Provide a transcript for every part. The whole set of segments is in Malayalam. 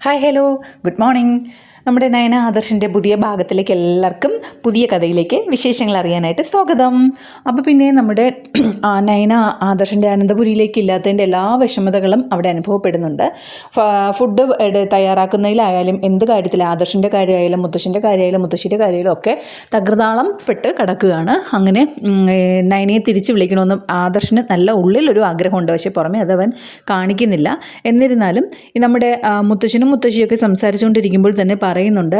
ഹായ് ഹലോ ഗുഡ് മോർണിംഗ് നമ്മുടെ നയന ആദർശിന്റെ പുതിയ ഭാഗത്തിലേക്ക് എല്ലാവർക്കും പുതിയ കഥയിലേക്ക് വിശേഷങ്ങൾ അറിയാനായിട്ട് സ്വാഗതം. അപ്പോൾ പിന്നെ നമ്മുടെ നയന ആദർശിന്റെ അനന്തപുരിയിലേക്ക് ഇല്ലാത്തതിന്റെ എല്ലാ വിഷമതകളും അവിടെ അനുഭവപ്പെടുന്നുണ്ട്. ഫുഡ് തയ്യാറാക്കുന്നതിലായാലും എന്ത് കാര്യത്തിൽ ആദർശിന്റെ കാര്യമായാലും മുത്തശ്ശിന്റെ കാര്യമായാലും മുത്തശ്ശിന്റെ കാര്യമായാലും ഒക്കെ തകൃതാളം പെട്ട് കിടക്കുകയാണ്. അങ്ങനെ നയനയെ തിരിച്ച് വിളിക്കണമെന്നും ആദർശിന് നല്ല ഉള്ളിലൊരു ആഗ്രഹമുണ്ട്. പക്ഷേ പുറമെ അതവൻ കാണിക്കുന്നില്ല. എന്നിരുന്നാലും നമ്മുടെ മുത്തശ്ശനും മുത്തശ്ശിയൊക്കെ സംസാരിച്ചുകൊണ്ടിരിക്കുമ്പോൾ തന്നെ പറയുന്നുണ്ട്.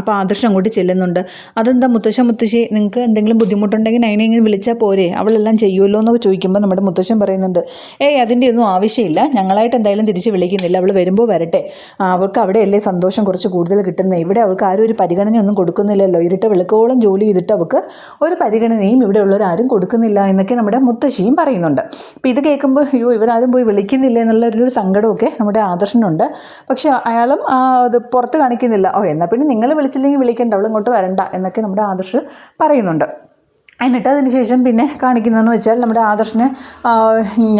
അപ്പോൾ ആദർശം അങ്ങോട്ട് ചെല്ലുന്നുണ്ട്. അതെന്താ മുത്തശ്ശൻ മുത്തശ്ശി? നിങ്ങൾക്ക് എന്തെങ്കിലും ബുദ്ധിമുട്ടുണ്ടെങ്കിൽ ഇങ്ങനെ വിളിച്ചാൽ പോരെ. അവളെല്ലാം ചെയ്യുമല്ലോ എന്നൊക്കെ ചോദിക്കുമ്പോൾ നമ്മുടെ മുത്തശ്ശൻ പറയുന്നുണ്ട്. ഏയ് അതിന്റെ ഒന്നും ആവശ്യമില്ല. ഞങ്ങളായിട്ട് എന്തായാലും തിരിച്ച് വിളിക്കുന്നില്ല. അവൾ വരുമ്പോൾ വരട്ടെ. അവൾക്ക് അവിടെയല്ലേ സന്തോഷം കുറച്ച് കൂടുതൽ കിട്ടുന്നത് ഇവിടെ അവൾക്ക് ആരും ഒരു പരിഗണനയൊന്നും കൊടുക്കുന്നില്ലല്ലോ. ഇരുട്ട് വെളുക്കോളം ജോലി ചെയ്തിട്ട് അവൾക്ക് ഒരു പരിഗണനയും ഇവിടെ ഉള്ളവരാരും കൊടുക്കുന്നില്ല എന്നൊക്കെ നമ്മുടെ മുത്തശ്ശിയും പറയുന്നുണ്ട്. അപ്പോൾ ഇത് കേൾക്കുമ്പോൾ അയ്യോ ഇവരാരും പോയി വിളിക്കുന്നില്ല എന്നുള്ള ഒരു സങ്കടമൊക്കെ നമ്മുടെ ആദർശനുണ്ട്. പക്ഷേ അയാളും അത് പുറത്ത് കാണിക്കുന്നില്ല ഓ എന്നാൽ പിന്നെ നിങ്ങൾ വിളിച്ചില്ലെങ്കിൽ വിളിക്കേണ്ട. അവൾ ഇങ്ങോട്ട് വരണ്ട എന്നൊക്കെ നമ്മുടെ ആദർശ് പറയുന്നുണ്ട്. എന്നിട്ട് അതിന് ശേഷം പിന്നെ കാണിക്കുന്നതെന്ന് വെച്ചാൽ നമ്മുടെ ആദർശിന്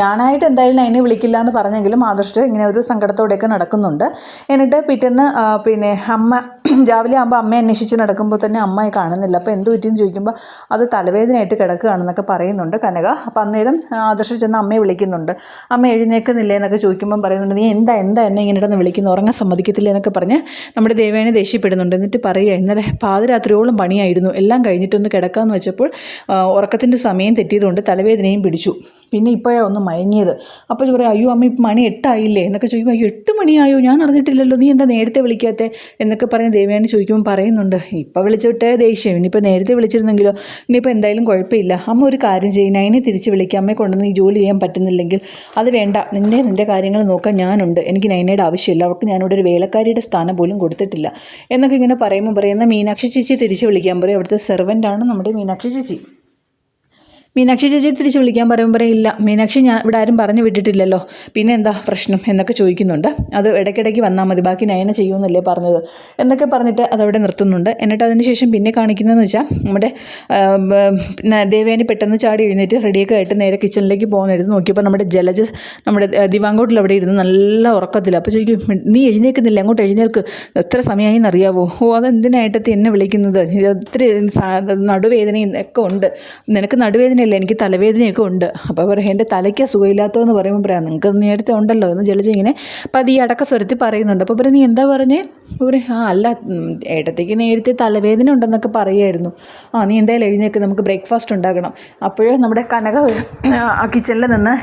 ഞാനായിട്ട് എന്തായാലും അതിനെ വിളിക്കില്ല എന്ന് പറഞ്ഞെങ്കിലും ആദർശ് ഇങ്ങനെ ഒരു സങ്കടത്തോടെയൊക്കെ നടക്കുന്നുണ്ട്. എന്നിട്ട് പിറ്റേന്ന് പിന്നെ അമ്മ രാവിലെ ആകുമ്പോൾ അമ്മ അന്വേഷിച്ച് നടക്കുമ്പോൾ തന്നെ അമ്മയെ കാണുന്നില്ല. അപ്പോൾ എന്ത് പറ്റിയെന്ന് ചോദിക്കുമ്പോൾ അത് തലവേദനയായിട്ട് കിടക്കുകയാണെന്നൊക്കെ പറയുന്നുണ്ട് കനക. അപ്പോൾ അന്നേരം ആദർശ് ചെന്ന് അമ്മയെ വിളിക്കുന്നുണ്ട്. അമ്മ എഴുന്നേക്കുന്നില്ലേ എന്നൊക്കെ ചോദിക്കുമ്പോൾ പറയുന്നുണ്ട് നീ എന്താ എന്താ എന്നെ ഇങ്ങനെ ഇടന്ന് വിളിക്കുന്നു? ഉറങ്ങാൻ സമ്മതിക്കത്തില്ല? എന്നൊക്കെ പറഞ്ഞ് നമ്മുടെ ദേവേനെ ദേഷ്യപ്പെടുന്നുണ്ട്. എന്നിട്ട് പറയുക ഇന്നലെ പാതിരാത്രിയോളം പണിയായിരുന്നു. എല്ലാം കഴിഞ്ഞിട്ടൊന്ന് കിടക്കാമെന്ന് വെച്ചപ്പോൾ ഉറക്കത്തിന്റെ സമയം തെറ്റിയതുകൊണ്ട് തലവേദനയും പിടിച്ചു. പിന്നെ ഇപ്പോഴാണ് ഒന്ന് മയങ്ങിയത്. അപ്പോൾ ഇത് പറയാം അയ്യോ അമ്മ ഇപ്പം മണി എട്ടായില്ലേ? എന്നൊക്കെ ചോദിക്കുമ്പോൾ അയ്യോ എട്ട് മണിയായോ? ഞാൻ അറിഞ്ഞിട്ടില്ലല്ലോ. നീ എന്താ നേരത്തെ വിളിക്കാത്തെ? എന്നൊക്കെ പറഞ്ഞ് ദേവയാനി ചോദിക്കുമ്പോൾ പറയുന്നുണ്ട് ഇപ്പോൾ വിളിച്ചിട്ട് ദേഷ്യം. ഇനിയിപ്പോൾ നേരത്തെ വിളിച്ചിരുന്നെങ്കിലോ? ഇനിയിപ്പോൾ എന്തായാലും കുഴപ്പമില്ല അമ്മ ഒരു കാര്യം ചെയ്യും. അതിനെ തിരിച്ച് വിളിക്കാം. അമ്മയെ കൊണ്ടുവന്ന് ഈ ജോലി ചെയ്യാൻ പറ്റുന്നില്ലെങ്കിൽ അത് വേണ്ട. നിന്നെ നിന്റെ കാര്യങ്ങൾ നോക്കാൻ ഞാനുണ്ട്. എനിക്ക് നൈനയുടെ ആവശ്യമില്ല. അവർക്ക് ഞാനിവിടെ ഒരു വേലക്കാരിയുടെ സ്ഥാനം പോലും കൊടുത്തിട്ടില്ല. എന്നൊക്കെ ഇങ്ങനെ പറയുമ്പോൾ പറയുന്ന മീനാക്ഷി ചേച്ചി തിരിച്ച് വിളിക്കാൻ പറയും. അവിടുത്തെ സെർവന്റാണ് നമ്മുടെ മീനാക്ഷി ചേച്ചി. മീനാക്ഷി ചേച്ചി തിരിച്ച് വിളിക്കാൻ പറയുമ്പോൾ പറയും ഇല്ല മീനാക്ഷി ഞാൻ ഇവിടെ ആരും പറഞ്ഞു വിട്ടിട്ടില്ലല്ലോ. പിന്നെ എന്താ പ്രശ്നം? എന്നൊക്കെ ചോദിക്കുന്നുണ്ട്. അത് ഇടയ്ക്കിടയ്ക്ക് വന്നാൽ മതി. ബാക്കി നയന ചെയ്യുമെന്നല്ലേ പറഞ്ഞത്. എന്നൊക്കെ പറഞ്ഞിട്ട് അതവിടെ നിർത്തുന്നുണ്ട്. എന്നിട്ട് അതിനുശേഷം പിന്നെ കാണിക്കുന്നതെന്ന് വെച്ചാൽ നമ്മുടെ ദേവയാനി പെട്ടെന്ന് ചാടി എഴുന്നേറ്റ് റെഡിയൊക്കെ ആയിട്ട് നേരെ കിച്ചണിലേക്ക് പോകുന്നിടത്ത് നോക്കിയപ്പോൾ നമ്മുടെ ജലജ നമ്മുടെ ദിവാങ്കോട്ടിൽ അവിടെ ഇരുന്ന് നല്ല ഉറക്കത്തില്ല അപ്പോൾ ചോദിക്കും നീ എഴുന്നേൽക്കുന്നില്ല? അങ്ങോട്ട് എഴുന്നേൽക്ക്. എത്ര സമയമായി എന്നറിയാവോ ഓ അതെന്തിനായിട്ട് എന്നെ വിളിക്കുന്നത്? ഇത് ഒത്തിരി സാ- നടുവേദനയും ഒക്കെ ഉണ്ട്. നിനക്ക് നടുവേദനയല്ല എനിക്ക് തലവേദനയൊക്കെ ഉണ്ട്. അപ്പോൾ പറയും എന്റെ തലയ്ക്ക് സുഖമില്ലാത്തതെന്ന് പറയുമ്പോൾ പറയാം നിങ്ങൾക്ക് നേരത്തെ ഉണ്ടല്ലോ എന്ന് ജലജ ഇങ്ങനെ പതി അടക്ക സ്വരത്തിൽ പറയുന്നുണ്ട്. അപ്പോൾ പറയും നീ എന്താ പറഞ്ഞേ? പറയും ആ അല്ല ഏട്ടത്തേക്ക് നേരത്തെ തലവേദന ഉണ്ടെന്നൊക്കെ പറയുമായിരുന്നു. ആ നീ എന്തായാലും എഴുന്നേക്ക് നമുക്ക് ബ്രേക്ക്ഫാസ്റ്റ് ഉണ്ടാക്കണം. അപ്പോഴേ നമ്മുടെ കനക ആ കിച്ചണിൽ നിന്ന്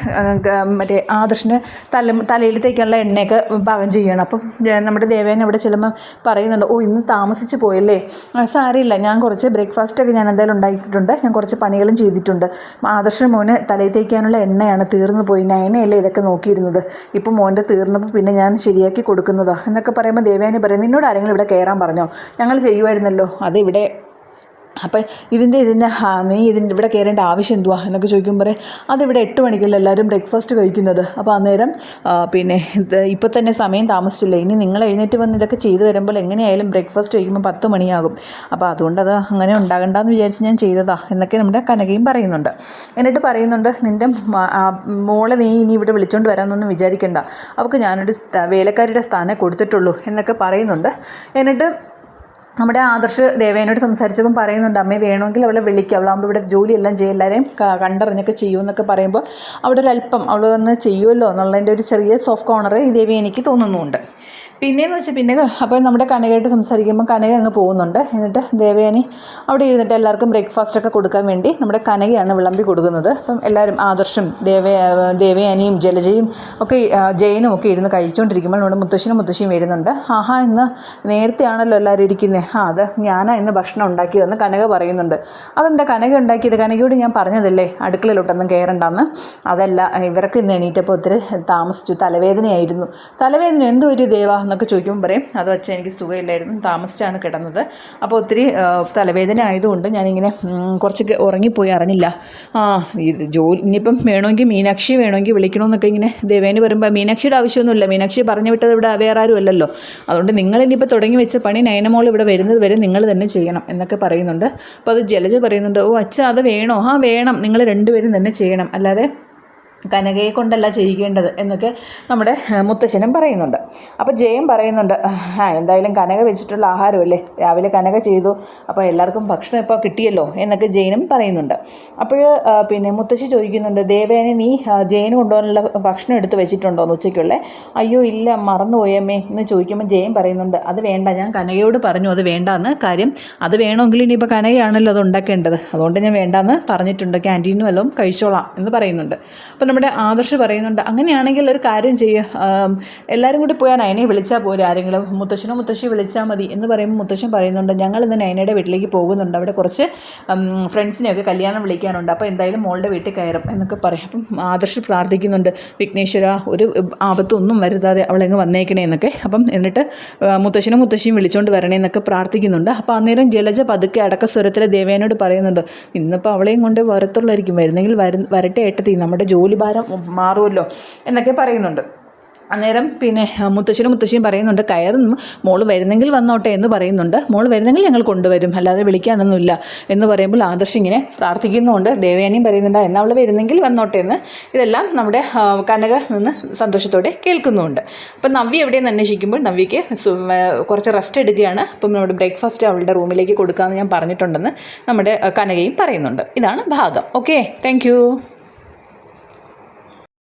മറ്റേ ആദർശന് തല തലയിലത്തേക്കുള്ള എണ്ണയൊക്കെ പാകം ചെയ്യണം. അപ്പം നമ്മുടെ ദേവേനെ അവിടെ ചെല്ലുമ്പോൾ പറയുന്നുണ്ട് ഓ ഇന്ന് താമസിച്ച് പോയല്ലേ? സാരമില്ല ഞാൻ കുറച്ച് ബ്രേക്ക്ഫാസ്റ്റൊക്കെ ഞാൻ എന്തായാലും ഉണ്ടാക്കിയിട്ടുണ്ട്. ഞാൻ കുറച്ച് പണികളും ചെയ്തിട്ടുണ്ട്. ആദർശന് മോന് തലയിൽ തേക്കാനുള്ള എണ്ണയാണ് തീർന്നു പോയി. നയനയല്ലേ ഇതൊക്കെ നോക്കിയിരുന്നത്? ഇപ്പം മോന്റെ തീർന്നപ്പോൾ പിന്നെ ഞാൻ ശരിയാക്കി കൊടുക്കുന്നതോ? എന്നൊക്കെ പറയുമ്പോൾ ദേവയാനി പറയും നിന്നോട് ആരെങ്കിലും ഇവിടെ കയറാൻ പറഞ്ഞോ? ഞങ്ങൾ ചെയ്യുമായിരുന്നല്ലോ. അത് ഇവിടെ അപ്പം ഇതിന്റെ ഇതിന്റെ നീ ഇതിന്റെ ഇവിടെ കയറേണ്ട ആവശ്യം എന്തുവാ? എന്നൊക്കെ ചോദിക്കുമ്പോൾ പറയും അതിവിടെ എട്ട് മണിക്കല്ലേ എല്ലാവരും ബ്രേക്ക്ഫാസ്റ്റ് കഴിക്കുന്നത്? അപ്പോൾ അന്നേരം പിന്നെ ഇപ്പം തന്നെ സമയം താമസിച്ചില്ല? ഇനി നിങ്ങൾ എഴുന്നേറ്റ് വന്ന് ഇതൊക്കെ ചെയ്തു വരുമ്പോൾ എങ്ങനെയായാലും ബ്രേക്ക്ഫാസ്റ്റ് കഴിക്കുമ്പോൾ പത്ത് മണിയാകും. അപ്പോൾ അതുകൊണ്ട് അത് അങ്ങനെ ഉണ്ടാകണ്ടെന്ന് വിചാരിച്ച് ഞാൻ ചെയ്തതാ എന്നൊക്കെ നമ്മുടെ കനകയും പറയുന്നുണ്ട്. എന്നിട്ട് പറയുന്നുണ്ട് നിന്റെ മോളെ നീ ഇനി ഇവിടെ വിളിച്ചുകൊണ്ട് വരാമെന്നൊന്നും വിചാരിക്കണ്ട. അവൾക്ക് ഞാനൊരു വേലക്കാരിയുടെ സ്ഥാനം കൊടുത്തിട്ടുള്ളൂ എന്നൊക്കെ പറയുന്നുണ്ട്. എന്നിട്ട് നമ്മുടെ ആദർശ് ദേവേനോട് സംസാരിച്ചപ്പം പറയുന്നുണ്ട് അമ്മയെ വേണമെങ്കിൽ അവളെ വിളിക്കുക അവളാകുമ്പോൾ ഇവിടെ ജോലിയെല്ലാം ചെയ്യും എല്ലാവരെയും കണ്ടറിഞ്ഞൊക്കെ കണ്ടറിഞ്ഞൊക്കെ ചെയ്യുമെന്നൊക്കെ പറയുമ്പോൾ അവിടെ ഒരു അല്പം അവൾ വന്ന് ചെയ്യുമല്ലോ എന്നുള്ളതിന്റെ ഒരു ചെറിയ സോഫ്റ്റ് കോർണർ ഈ ദേവി എനിക്ക് തോന്നുന്നുണ്ട്. പിന്നെയെന്ന് വെച്ചാൽ പിന്നെ അപ്പോൾ നമ്മുടെ കനകയായിട്ട് സംസാരിക്കുമ്പോൾ കനക അങ്ങ് പോകുന്നുണ്ട്. എന്നിട്ട് ദേവയാനി അവിടെ ഇരുന്നിട്ട് എല്ലാവർക്കും ബ്രേക്ക്ഫാസ്റ്റ് ഒക്കെ കൊടുക്കാൻ വേണ്ടി നമ്മുടെ കനകയാണ് വിളമ്പി കൊടുക്കുന്നത്. അപ്പം എല്ലാവരും ആദർശും ദേവ ദേവയാനിയും ജലജയും ഒക്കെ ജയനും ഒക്കെ ഇരുന്ന് കഴിച്ചുകൊണ്ടിരിക്കുമ്പോൾ നമ്മുടെ മുത്തശ്ശനും മുത്തശ്ശിയും വരുന്നുണ്ട്. ആഹാ ഇന്ന് നേരത്തെയാണല്ലോ എല്ലാവരും ഇരിക്കുന്നത് ആ അത് ഞാനാ ഇന്ന് ഭക്ഷണം ഉണ്ടാക്കിയതെന്ന് കനക പറയുന്നുണ്ട്. അതെന്താ കനക ഉണ്ടാക്കിയത്? കനകയോട് ഞാൻ പറഞ്ഞതല്ലേ? അടുക്കളയിലോട്ടൊന്നും കയറണ്ടെന്ന് അതല്ല ഇവർക്ക് ഇന്ന് എണീറ്റപ്പോൾ ഒത്തിരി താമസിച്ചു. തലവേദനയായിരുന്നു. തലവേദന എന്തോ ഒരു ദേവ? എന്നൊക്കെ ചോദിക്കുമ്പോൾ പറയും അത് വെച്ചാൽ എനിക്ക് സുഖമില്ലായിരുന്നു താമസിച്ചാണ് കിടന്നത്. അപ്പോൾ ഒത്തിരി തലവേദന ആയതുകൊണ്ട് ഞാനിങ്ങനെ കുറച്ചൊക്കെ കുറച്ച് ഉറങ്ങിപ്പോയി അറിഞ്ഞില്ല. ആ ഇത് ജോലി ഇനിയിപ്പം വേണമെങ്കിൽ മീനാക്ഷി വേണമെങ്കിൽ വിളിക്കണമെന്നൊക്കെ ഇങ്ങനെ ദേവേന് പറയുമ്പോൾ മീനാക്ഷിയുടെ ആവശ്യമൊന്നുമില്ല മീനാക്ഷി പറഞ്ഞു വിട്ടത് ഇവിടെ വേറെ ആരും അല്ലല്ലോ. അതുകൊണ്ട് നിങ്ങൾ ഇനിയിപ്പോൾ തുടങ്ങി വെച്ച പണി നയനമോൾ ഇവിടെ വരുന്നത് വരെ നിങ്ങൾ തന്നെ ചെയ്യണം എന്നൊക്കെ പറയുന്നുണ്ട്. അപ്പോൾ അത് ജലജ പറയുന്നുണ്ട് ഓ അച്ഛാ അത് വേണോ? ആ വേണം നിങ്ങൾ രണ്ടുപേരും തന്നെ ചെയ്യണം. അല്ലാതെ കനകയെ കൊണ്ടല്ല ചെയ്യിക്കേണ്ടത് എന്നൊക്കെ നമ്മുടെ മുത്തശ്ശനും പറയുന്നുണ്ട്. അപ്പോൾ ജയം പറയുന്നുണ്ട് ആ എന്തായാലും കനക വെച്ചിട്ടുള്ള ആഹാരമല്ലേ? രാവിലെ കനക ചെയ്തു അപ്പോൾ എല്ലാവർക്കും ഭക്ഷണം ഇപ്പോൾ കിട്ടിയല്ലോ എന്നൊക്കെ ജയനും പറയുന്നുണ്ട്. അപ്പോൾ പിന്നെ മുത്തശ്ശി ചോദിക്കുന്നുണ്ട് ദേവേനെ നീ ജയന് കൊണ്ടുപോകാനുള്ള ഭക്ഷണം എടുത്ത് വെച്ചിട്ടുണ്ടോ എന്ന് ഉച്ചയ്ക്കുള്ളേ? അയ്യോ ഇല്ല മറന്നുപോയമ്മേ എന്ന് ചോദിക്കുമ്പോൾ ജയൻ പറയുന്നുണ്ട് അത് വേണ്ട ഞാൻ കനകയോട് പറഞ്ഞു അത് വേണ്ടാന്ന് കാര്യം അത് വേണമെങ്കിൽ ഇനിയിപ്പോൾ കനകയാണല്ലോ അത് ഉണ്ടാക്കേണ്ടത്. അതുകൊണ്ട് ഞാൻ വേണ്ടാന്ന് പറഞ്ഞിട്ടുണ്ട് ക്യാന്റീനും വല്ലതും കഴിച്ചോളാം എന്ന് പറയുന്നുണ്ട്. അപ്പോൾ നമ്മുടെ ആദർശ് പറയുന്നുണ്ട് അങ്ങനെയാണെങ്കിൽ ഒരു കാര്യം ചെയ്യുക എല്ലാവരും കൂടി പോയാൽ നയനെ വിളിച്ചാൽ പോരെ ആരെങ്കിലും. മുത്തശ്ശനോ മുത്തശ്ശി വിളിച്ചാൽ മതി. എന്ന് പറയുമ്പോൾ മുത്തശ്ശൻ പറയുന്നുണ്ട് ഞങ്ങൾ ഇന്ന് നയനയുടെ വീട്ടിലേക്ക് പോകുന്നുണ്ട്. അവിടെ കുറച്ച് ഫ്രണ്ട്സിനെയൊക്കെ കല്യാണം വിളിക്കാനുണ്ട്. അപ്പോൾ എന്തായാലും മോളുടെ വീട്ടിൽ കയറും. എന്നൊക്കെ പറയും. അപ്പം ആദർശ് പ്രാർത്ഥിക്കുന്നുണ്ട് വിഘ്നേശ്വര ഒരു ആപത്തൊന്നും വരുത്താതെ അവളെങ്ങ് വന്നേക്കണേ എന്നൊക്കെ. അപ്പം എന്നിട്ട് മുത്തശ്ശനും മുത്തശ്ശിയും വിളിച്ചുകൊണ്ട് വരണേ എന്നൊക്കെ പ്രാർത്ഥിക്കുന്നുണ്ട്. അപ്പോൾ അന്നേരം ജലജ പതുക്കെ അടക്ക സ്വരത്തിൽ ദേവേനോട് പറയുന്നുണ്ട് ഇന്നിപ്പോൾ അവളെയും കൊണ്ട് വരത്തുള്ളായിരിക്കും. വരുന്നെങ്കിൽ വര വരട്ടെ ഏട്ടത്തി. നമ്മുടെ ജോലി ഭാരം മാറുമല്ലോ എന്നൊക്കെ പറയുന്നുണ്ട്. അന്നേരം പിന്നെ മുത്തശ്ശനും മുത്തശ്ശിയും പറയുന്നുണ്ട് കയറും മോൾ വരുന്നെങ്കിൽ വന്നോട്ടെ എന്ന് പറയുന്നുണ്ട്. മോൾ വരുന്നെങ്കിൽ ഞങ്ങൾ കൊണ്ടുവരും അല്ലാതെ വിളിക്കാനൊന്നുമില്ല എന്ന് പറയുമ്പോൾ ആദർശ് ഇങ്ങനെ പ്രാർത്ഥിക്കുന്നുണ്ട്. ദേവയാനിയും പറയുന്നുണ്ട് എന്നാൽ അവൾ വരുന്നെങ്കിൽ വന്നോട്ടെ എന്ന്. ഇതെല്ലാം നമ്മുടെ കനക നിന്ന് സന്തോഷത്തോടെ കേൾക്കുന്നുമുണ്ട് അപ്പം നവ്യ എവിടെയെന്ന് അന്വേഷിക്കുമ്പോൾ നവ്യയ്ക്ക് കുറച്ച് റെസ്റ്റ് എടുക്കുകയാണ്. അപ്പം നമ്മുടെ ബ്രേക്ക്ഫാസ്റ്റ് അവളുടെ റൂമിലേക്ക് കൊടുക്കാമെന്ന് ഞാൻ പറഞ്ഞിട്ടുണ്ടെന്ന് നമ്മുടെ കനകയും പറയുന്നുണ്ട്. ഇതാണ് ഭാഗം. Okay thank